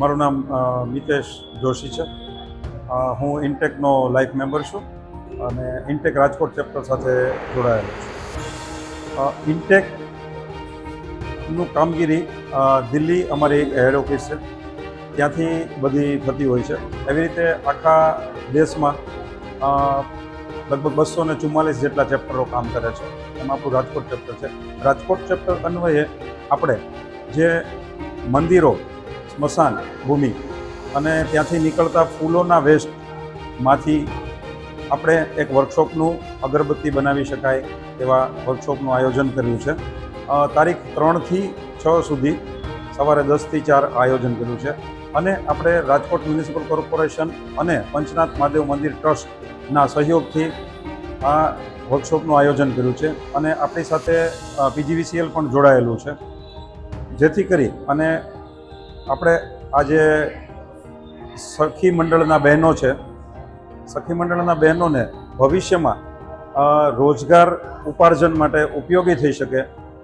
મારું નામ મિતેશ જોશી છે. હું ઇન્ટેકનો લાઈફ મેમ્બર છું અને ઇન્ટેક રાજકોટ ચેપ્ટર સાથે જોડાયેલો છું. ઇન્ટેકનું કામગીરી દિલ્હી અમારી હેડ ઓફિસ છે. ત્યાંથી બધી થતી હોય છે. એવી રીતે આખા દેશમાં લગભગ બસો ને ચુમ્માલીસ જેટલા ચેપ્ટરો કામ કરે છે. એમાં આપણું રાજકોટ ચેપ્ટર છે. રાજકોટ ચેપ્ટર અન્વયે આપણે જે મંદિરો સ્મશાન ભૂમિ. અને ત્યાંથી નીકળતા ફૂલોના વેસ્ટમાંથી આપણે એક વર્કશોપનું અગરબત્તી બનાવી શકાય એવા વર્કશોપનું આયોજન કર્યું છે. તારીખ ત્રણથી છ સુધી સવારે દસથી ચાર આયોજન કર્યું છે. અને આપણે રાજકોટ મ્યુનિસિપલ કોર્પોરેશન અને પંચનાથ મહાદેવ મંદિર ટ્રસ્ટના સહયોગથી આ વર્કશોપનું આયોજન કર્યું છે. અને આપણી સાથે પીજીવીસીએલ પણ જોડાયેલું છે. જેથી કરી અને આપણે આજે સખી મંડળના બહેનો છે. સખી મંડળના બહેનોને ભવિષ્યમાં રોજગાર ઉપાર્જન માટે ઉપયોગી થઈ શકે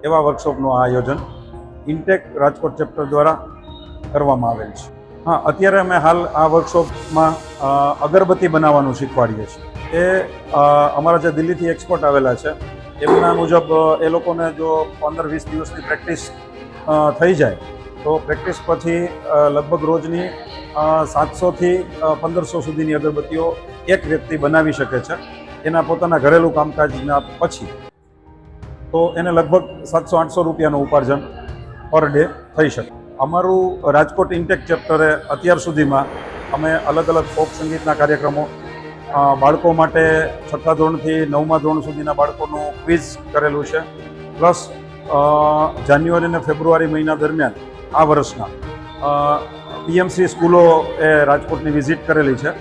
એવા વર્કશોપનું આયોજન ઇન્ટેક રાજકોટ ચેપ્ટર દ્વારા કરવામાં આવેલ છે. હા, અત્યારે અમે હાલ આ વર્કશોપમાં અગરબત્તી બનાવવાનું શીખવાડીએ છીએ. એ અમારા જે દિલ્હીથી એક્સપર્ટ આવેલા છે, એમના મુજબ એ લોકોને જો પંદર વીસ દિવસની પ્રેક્ટિસ થઈ જાય તો પ્રેક્ટિસ પછી લગભગ રોજની સાતસોથી પંદરસો સુધીની અગરબત્તીઓ એક વ્યક્તિ બનાવી શકે છે. એના પોતાના ઘરેલું કામકાજના પછી. તો એને લગભગ સાતસો, આઠસો રૂપિયાનું ઉપાર્જન પર ડે થઈ શકે. અમારું રાજકોટ ઇન્ટેક ચેપ્ટરે અત્યાર સુધીમાં અમે અલગ અલગ ફોક સંગીતના કાર્યક્રમો બાળકો માટે છઠ્ઠા ધોરણથી નવમા ધોરણ સુધીના બાળકોનું ક્વિઝ કરેલું છે. પ્લસ જાન્યુઆરી અને ફેબ્રુઆરી મહિના દરમિયાન આ વર્ષના. પીએમસી સ્કૂલો એ રાજકોટની વિઝિટ કરેલી છે.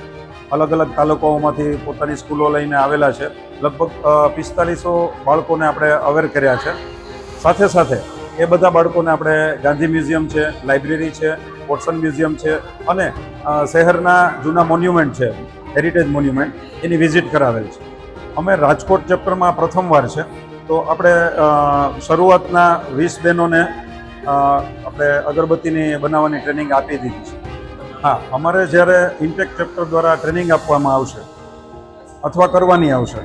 અલગ અલગ તાલુકાઓમાંથી પોતાની સ્કૂલો લઈને આવેલા છે. લગભગ પિસ્તાલીસો બાળકોને આપણે અવેર કર્યા છે. સાથે સાથે એ બધા બાળકોને આપણે ગાંધી મ્યુઝિયમ છે, લાઇબ્રેરી છે, વોટસન મ્યુઝિયમ છે અને શહેરના જૂના મોન્યુમેન્ટ છે, હેરિટેજ મોન્યુમેન્ટ, એની વિઝિટ કરાવેલ છે. અમે રાજકોટ ચેપ્ટરમાં પ્રથમવાર છે. તો આપણે શરૂઆતના વીસ બહેનોને આપણે અગરબત્તીની બનાવવાની ટ્રેનિંગ આપી દીધી છે. હા, અમારે જ્યારે ઇન્ટેક ચેપ્ટર દ્વારા ટ્રેનિંગ આપવામાં આવશે, અથવા કરવાની આવશે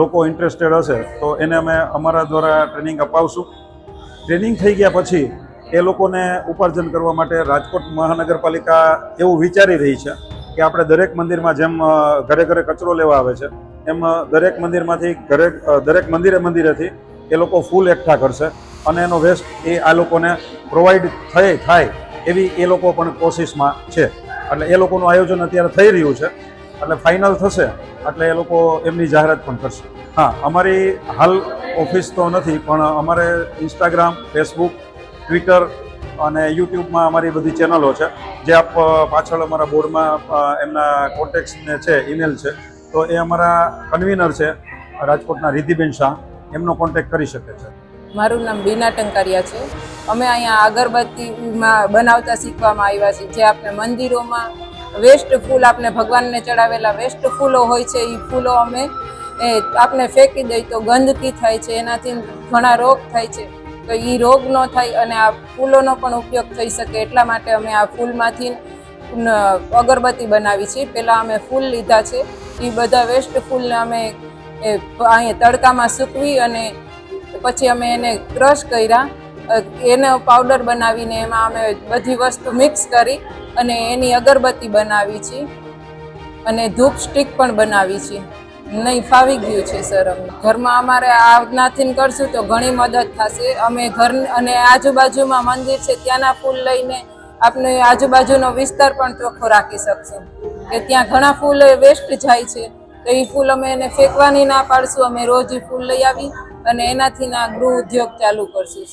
લોકો ઇન્ટરેસ્ટેડ હશે, તો એને અમે અમારા દ્વારા ટ્રેનિંગ અપાવશું. ટ્રેનિંગ થઈ ગયા પછી એ લોકોને ઉપાર્જન કરવા માટે રાજકોટ મહાનગરપાલિકા એવું વિચારી રહી છે કે આપણે દરેક મંદિરમાં જેમ ઘરે ઘરે કચરો લેવા આવે છે, એમ દરેક મંદિરમાંથી ઘરે દરેક મંદિરે મંદિરેથી એ લોકો ફૂલ એકઠા કરશે. અને એનો વેસ્ટ એ આ લોકોને પ્રોવાઈડ થઈ થાય એવી એ લોકો પણ કોશિશમાં છે. એટલે એ લોકોનું આયોજન અત્યારે થઈ રહ્યું છે. એટલે ફાઇનલ થશે, એટલે એ લોકો એમની જાહેરાત પણ કરશે. હા, અમારી હાલ ઓફિસ તો નથી, પણ અમારે ઇન્સ્ટાગ્રામ ફેસબુક ટ્વિટર અને યુટ્યુબમાં અમારી બધી ચેનલો છે. જે આપ પાછળ અમારા બોર્ડમાં એમના કોન્ટેક્ટ્સને છે ઈમેલ છે, તો એ અમારા કન્વીનર છે, રાજકોટના રિધિબેન શાહ. એમનો કોન્ટેક્ટ કરી શકે છે. મારું નામ બીના ટંકારિયા છે. અમે અહીંયા અગરબત્તીમાં બનાવતા શીખવામાં આવ્યા છીએ. જે આપણે મંદિરોમાં વેસ્ટ ફૂલ આપણે ભગવાનને ચડાવેલા વેસ્ટ ફૂલો હોય છે એ ફૂલો અમે, એ આપણે ફેંકી દઈએ તો ગંદકી થાય છે, એનાથી ઘણા રોગ થાય છે. તો એ રોગ ન થાય અને આ ફૂલોનો પણ ઉપયોગ થઈ શકે. એટલા માટે અમે આ ફૂલમાંથી અગરબત્તી બનાવી છે પહેલાં અમે ફૂલ લીધા છે. એ બધા વેસ્ટ ફૂલને અમે અહીંયા તડકામાં સૂકવી અને પછી અમે એને ક્રશ કર્યા. એનો પાવડર બનાવીને એમાં અમે બધી વસ્તુ મિક્સ કરી અને એની અગરબત્તી બનાવી છે. અને ધૂપ સ્ટિક પણ બનાવી છે. નહીં, ફાવી ગયું છે, સર, અમને. ઘરમાં અમારે આ જ્ઞાતિન કરશું તો ઘણી મદદ થશે. અમે ઘર અને આજુબાજુમાં મંદિર છે, ત્યાંના ફૂલ લઈને આપણે આજુબાજુનો વિસ્તાર પણ ચોખ્ખો રાખી શકશું. કે ત્યાં ઘણા ફૂલ વેસ્ટ જાય છે, તો એ ફૂલ અમે એને ફેંકવાની ના પાડશું. અમે રોજ એ ફૂલ લઈ આવી. અને એનાથી ના ગૃહ ઉદ્યોગ ચાલુ કરશું.